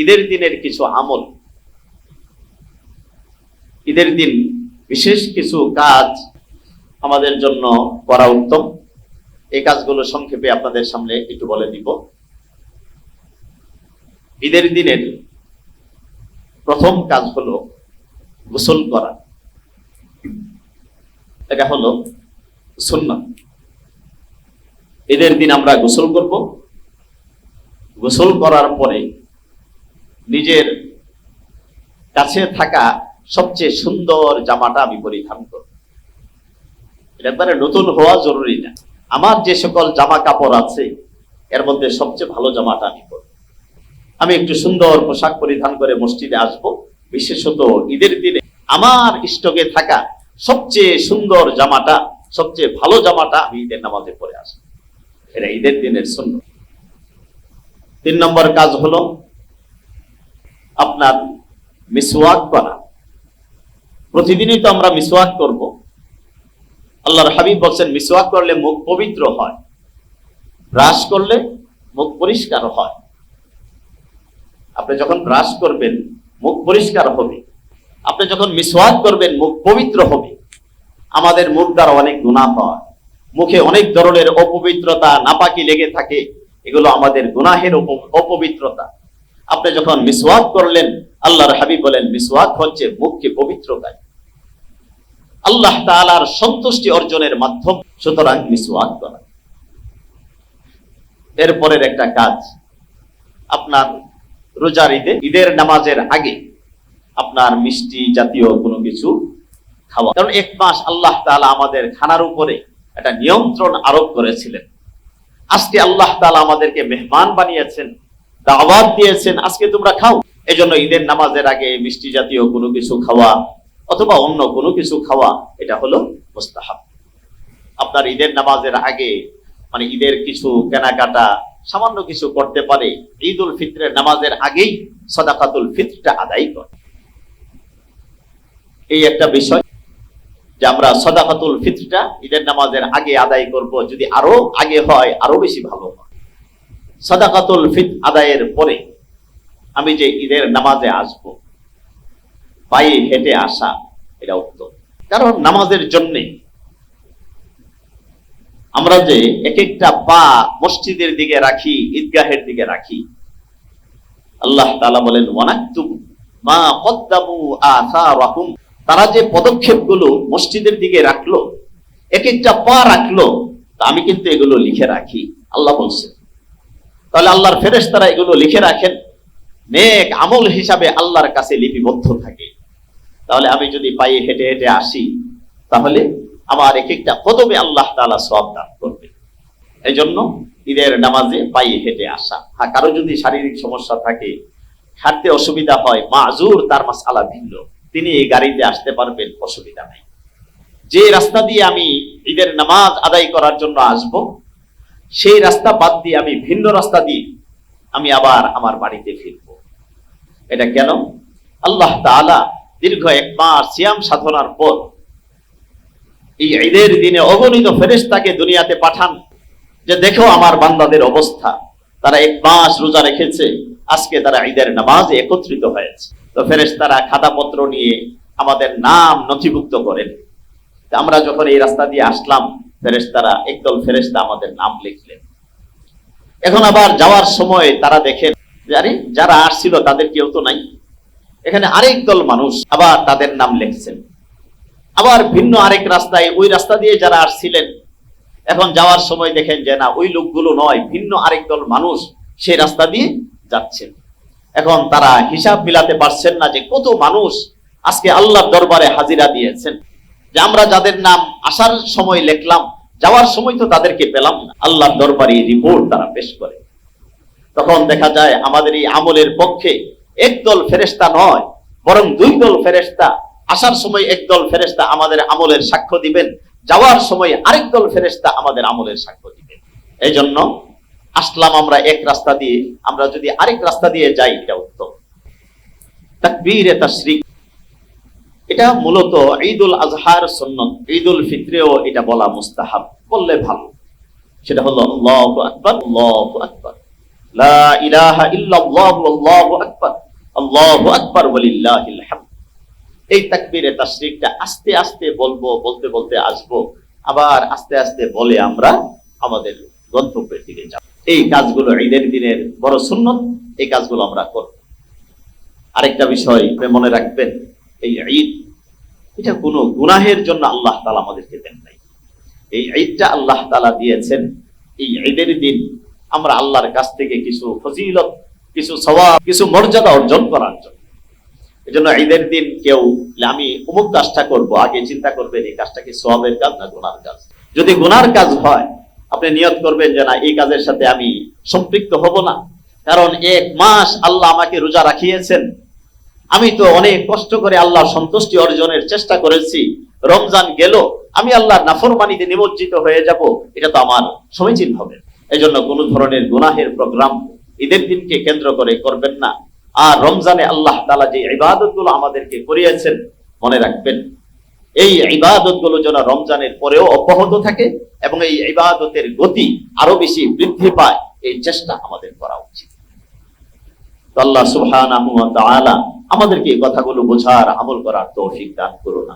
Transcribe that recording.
ঈদের দিনের কিছু আমল, ঈদের দিন বিশেষ কিছু কাজ আমাদের জন্য করা উত্তম। এই কাজগুলো সংক্ষেপে আপনাদের সামনে একটু বলে দিব। ঈদের দিনের প্রথম কাজ হলো গোসল করা। এটা হলো সুন্নাত ঈদের দিন আমরা গোসল করব। গোসল করার পরে নিজের কাছে থাকা সবচেয়ে সুন্দর জামাটা আমি পরিধান করব। নতুন হওয়া জরুরি না। আমার যে সকল জামা কাপড় আছে, এর মধ্যে সবচেয়ে ভালো জামাটা আমি পরব। আমি একটু সুন্দর পোশাক পরিধান করে মসজিদে আসব। বিশেষত ঈদের দিনে আমার স্টকে থাকা সবচেয়ে সুন্দর জামাটা, সবচেয়ে ভালো জামাটা আমি ঈদের নামাজে পরে আসব। এটা ঈদের দিনের শূন্য তিন নম্বর কাজ হলো আপনার মিসওয়াক করা প্রতিদিনই তো আমরা মিসওয়াক করব। আল্লাহর হাবিব বলছেন, মিসওয়াক করলে মুখ পবিত্র হয়, ব্রাশ করলে মুখ পরিষ্কার হয়। আপনি যখন ব্রাশ করবেন, মুখ পরিষ্কার হবে। আপনি যখন মিসওয়াক করবেন, মুখ পবিত্র হবে। আমাদের মুখ দ্বারা অনেক গুণা হয়। মুখে অনেক ধরনের অপবিত্রতা, নাপাকি লেগে থাকে। এগুলো আমাদের গুনাহের অপবিত্রতা। আপনি যখন মিসওয়াক করলেন, আল্লাহর হাবিব বলেন, মিসওয়াক হচ্ছে মুখকে পবিত্রতায় আল্লাহ তাআলার সন্তুষ্টি অর্জনের মাধ্যম, সুতরাং মিসওয়াক করা। এরপরের একটা কাজ, আপনার রোজার ঈদে, ঈদের নামাজের আগে আপনার মিষ্টি জাতীয় কোনো কিছু খাওয়া। কারণ এক মাস আল্লাহ তালা আমাদের খানার উপরে একটা নিয়ন্ত্রণ আরোপ করেছিলেন। আজকে আল্লাহ তালা আমাদেরকে মেহমান বানিয়েছেন। দাওয়াত দিয়েছেন, আজকে তোমরা খাও। এজন্য ঈদের নামাজের আগে মিষ্টি জাতীয় কোনো কিছু খাওয়া অথবা অন্য কোনো কিছু খাওয়া, এটা হলো মুস্তাহাব। আপনার ঈদের নামাজের আগে মানে ঈদের কিছু কেনাকাটা সামান্য কিছু করতে পারে ঈদ উল ফিত্রের নামাজের আগেই সদাকাতুল ফিত্রটা আদায় করে। এই একটা বিষয় যে আমরা সদাকাতুল ফিত্রটা ঈদের নামাজের আগে আদায় করব, যদি আরও আগে হয়, আরও বেশি ভালো হয়। সদাকাতুল ফিত আদায়ের পরে আমি যে ঈদের নামাজে আসব, পায়ে হেঁটে আসা, এটা উত্তম। কারণ নামাজের জন্যে আমরা যে এক একটা পা মসজিদের দিকে রাখি, ঈদগাহের দিকে রাখি, আল্লাহ তালা বলেন ওয়ানাক্তুব মা কদ্দামু আসারাহুম। তারা যে পদক্ষেপগুলো মসজিদের দিকে রাখল এক একটা পা রাখল, তা আমি কিন্তু এগুলো লিখে রাখি। আল্লাহ বলছেন তাহলে আল্লাহর ফেরেশতারা এগুলো লিখে রাখেন। নেক আমল হিসাবে আল্লাহর কাছে লিপিবদ্ধ থাকে। তাহলে আমি যদি পায়ে হেঁটে হেঁটে আসি, তাহলে আমার এক একটা কদমে আল্লাহ তাআলা সব দান করবে। এই জন্য ঈদের নামাজে পায়ে হেঁটে আসা। হ্যাঁ কারও যদি শারীরিক সমস্যা থাকে, হাঁটতে অসুবিধা হয় মাজুর তার মাস মাসালা ভিন্ন। তিনি এই গাড়িতে আসতে পারবেন, অসুবিধা নাই। যে রাস্তা দিয়ে আমি ঈদের নামাজ আদায় করার জন্য আসব সেই রাস্তা বাদ দিয়ে আমি ভিন্ন রাস্তা দিয়ে আমি আবার আমার বাড়িতে ফিরব। এটা কেন? আল্লাহ তাআলা দীর্ঘ এক মাস সিয়াম সাধনার পর এই ঈদের দিনে অগণিত ফেরেশতাকে দুনিয়াতে পাঠান যে, দেখো আমার বান্দাদের অবস্থা। তারা এক মাস রোজা রেখেছে। আজকে তারা ঈদের নামাজে একত্রিত হয়েছে। তো ফেরেশতারা খাতাপত্র নিয়ে আমাদের নাম নথিভুক্ত করেন। আমরা যখন এই রাস্তা দিয়ে আসলাম ফেরেশতারা, একদল ফেরেশতা আমাদের নাম লিখলেন। এখন আবার যাওয়ার সময় তারা দেখেন আরে, যারা আসছিল তাদের কেউ তো নাই। এখানে আরেক দল মানুষ আবার তাদের নাম লিখছেন। আবার ভিন্ন আরেক রাস্তায় ওই রাস্তা দিয়ে যারা আসছিলেন, এখন যাওয়ার সময় দেখেন যে, না, ওই লোকগুলো নয়, ভিন্ন আরেক দল মানুষ সেই রাস্তা দিয়ে যাচ্ছেন। এখন তারা হিসাব মিলাতে পারছেন না যে কত মানুষ আজকে আল্লাহর দরবারে হাজিরা দিয়েছেন। যে আমরা যাদের নাম আসার সময় লিখলাম, যাওয়ার সময় তো তাদেরকে পেলাম না। আল্লাহর দরবারে রিপোর্ট তারা পেশ করে। তখন দেখা যায় আমাদের এই আমলের পক্ষে একদল ফেরেস্তা নয়, বরং দুই দল ফেরেস্তা আসার সময় একদল ফেরেস্তা আমাদের আমলের সাক্ষ্য দিবেন, যাওয়ার সময় আরেক দল ফেরেস্তা আমাদের আমলের সাক্ষ্য দিবেন। এই জন্য আসলাম আমরা এক রাস্তা দিয়ে, আমরা যদি আরেক রাস্তা দিয়ে যাই, এটা উত্তম। তাকবীরে তাশরিক। এটা মূলত ঈদুল আজহার সুন্নত, ঈদুল ফিত্রেও এটা বলা মুস্তাহাব বললে ভালো। সেটা হলো আল্লাহু আকবার আল্লাহু আকবার। লা ইলাহা আল্লাহু আকবার আল্লাহু আকবার, ওয়ালিল্লাহিল হামদ। এই আস্তে আস্তে বলব, বলতে বলতে আসব, আবার আস্তে আস্তে বলে আমরা আমাদের গন্তব্যের দিকে যাব। এই কাজগুলো ঈদের দিনের বড় সুন্নত, এই কাজগুলো আমরা করব। আরেকটা বিষয় মনে রাখবেন, এই ঈদ এটা কোনো গুনাহের জন্য আল্লাহ তাআলা আমাদেরকে দেন নাই। এই ঈদটা আল্লাহ তাআলা দিয়েছেন। এই ঈদের দিন আমরা আল্লাহর কাছ থেকে কিছু ফজিলত, কিছু সওয়াব, কিছু মর্যাদা অর্জন করার জন্য। এজন্য ঈদের দিন কেউ আমি অমুক কাজটা করব, আগে চিন্তা করবেন, এই কাজটা কি সওয়াবের কাজ না গুনার কাজ? যদি গুনার কাজ হয়, আপনি নিয়ত করবেন যে, না, এই কাজের সাথে আমি সম্পৃক্ত হব না। কারণ এক মাস আল্লাহ আমাকে রোজা রাখিয়েছেন। আমি তো অনেক কষ্ট করে আল্লাহর সন্তুষ্টি অর্জনের চেষ্টা করেছি। রমজান গেল, আমি আল্লাহর নাফরমানিতে নিমজ্জিত হয়ে যাব, এটা তো আমার সমীচীন হবে। এই জন্য কোনো ধরনের গুনাহের প্রোগ্রাম ঈদের দিনকে কেন্দ্র করে করবেন না। আর রমজানে আল্লাহ তালা যে ইবাদতগুলো আমাদেরকে করিয়েছেন, মনে রাখবেন, এই ইবাদতগুলো যেন রমজানের পরেও অব্যাহত থাকে এবং এই ইবাদতের গতি আরও বেশি বৃদ্ধি পায়, এই চেষ্টা আমাদের করা আল্লাহ তাআলা আমাদেরকে কথাগুলো বোঝার আমল করার তৌফিক দান করুন।